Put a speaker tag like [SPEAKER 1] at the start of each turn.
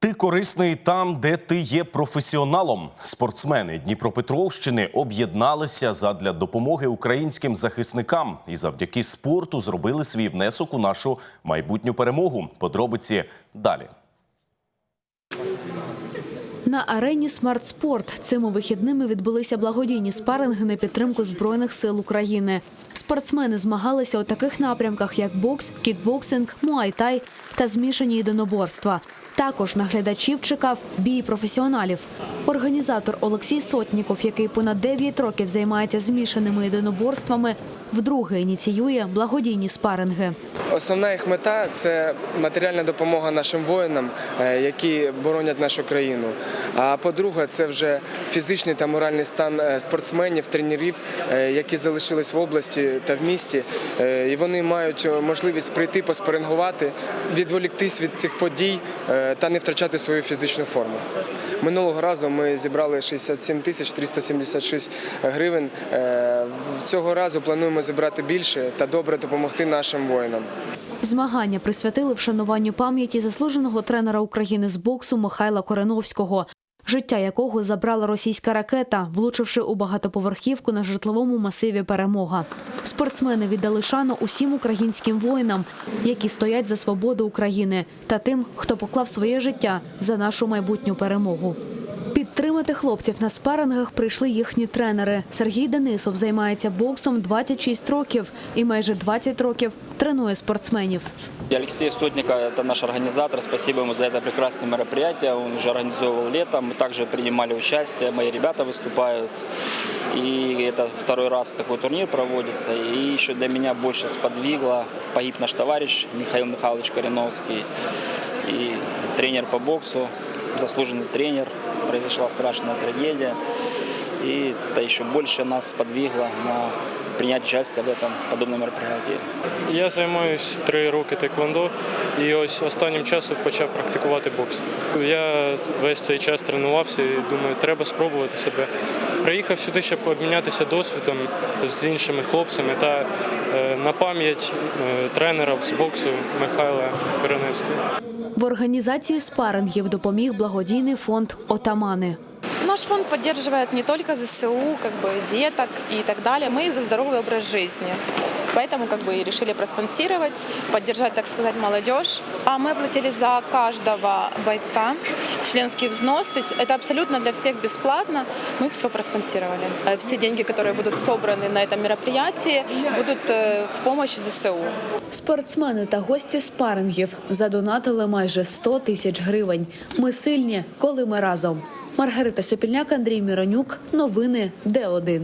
[SPEAKER 1] Ти корисний там, де ти є професіоналом. Спортсмени Дніпропетровщини об'єдналися задля допомоги українським захисникам і завдяки спорту зробили свій внесок у нашу майбутню перемогу. Подробиці далі.
[SPEAKER 2] На арені «Смартспорт» цими вихідними відбулися благодійні спаринги на підтримку Збройних сил України. Спортсмени змагалися у таких напрямках, як бокс, кікбоксинг, муайтай та змішані єдиноборства. Також на глядачів чекав бій професіоналів. Організатор Олексій Сотніков, який понад 9 років займається змішаними єдиноборствами, вдруге ініціює благодійні спаринги.
[SPEAKER 3] Основна їх мета це матеріальна допомога нашим воїнам, е, які боронять нашу країну. А по-друге, це вже фізичний та моральний стан е, спортсменів, тренерів, е, які залишились в області та в місті. І вони мають можливість прийти поспорингувати, відволіктись від цих подій та не втрачати свою фізичну форму. Минулого разу ми зібрали 67 тисяч 376 гривень. Е, Цього разу плануємо зібрати більше та добре допомогти нашим воїнам.
[SPEAKER 2] Змагання присвятили вшануванню пам'яті заслуженого тренера України з боксу Михайла Кореновського, життя якого забрала російська ракета, влучивши у багатоповерхівку на житловому масиві Перемога. Спортсмени віддали шану усім українським воїнам, які стоять за свободу України, та тим, хто поклав своє життя за нашу майбутню перемогу. Підтримати хлопців на спарингах прийшли їхні тренери. Сергій Денисов займається боксом 26 років і майже 20 років тренує спортсменів.
[SPEAKER 4] Алексей Сотника – это наш организатор. Спасибо ему за это прекрасное мероприятие. Он уже организовывал летом. Мы также принимали участие. Мои ребята выступают. И это второй раз такой турнир проводится. И еще для меня больше сподвигло. Погиб наш товарищ Михаил Михайлович Кореновский. И тренер по боксу, заслуженный тренер. Произошла страшная трагедия. И это еще больше нас сподвигло на принять участие в этом подобном мероприятии.
[SPEAKER 5] Я займаюся три роки тейквондо і ось останнім часом почав практикувати бокс. Я весь цей час тренувався і думаю, треба спробувати себе. Приїхав сюди, щоб обмінятися досвідом з іншими хлопцями та е, на пам'ять е, тренера з боксу Михайла Кореневського.
[SPEAKER 2] В організації спарингів допоміг благодійний фонд Отамани.
[SPEAKER 6] Наш фонд поддерживает не только ЗСУ, как бы деток и так далее, мы и за здоровый образ жизни. Поэтому как бы и решили проспонсировать, поддержать, так сказать, молодежь. А мы оплатили за каждого бойца членский взнос. То есть это абсолютно для всех бесплатно. Мы все проспонсировали. Э, Все деньги, которые будут собраны на этом мероприятии, будут э, в помощь ЗСУ.
[SPEAKER 2] Спортсмени та гості спарингів задонатили майже 100 тисяч гривень. Ми сильні, коли ми разом. Маргарита Сопільняк, Андрій Міронюк. Новини Д1.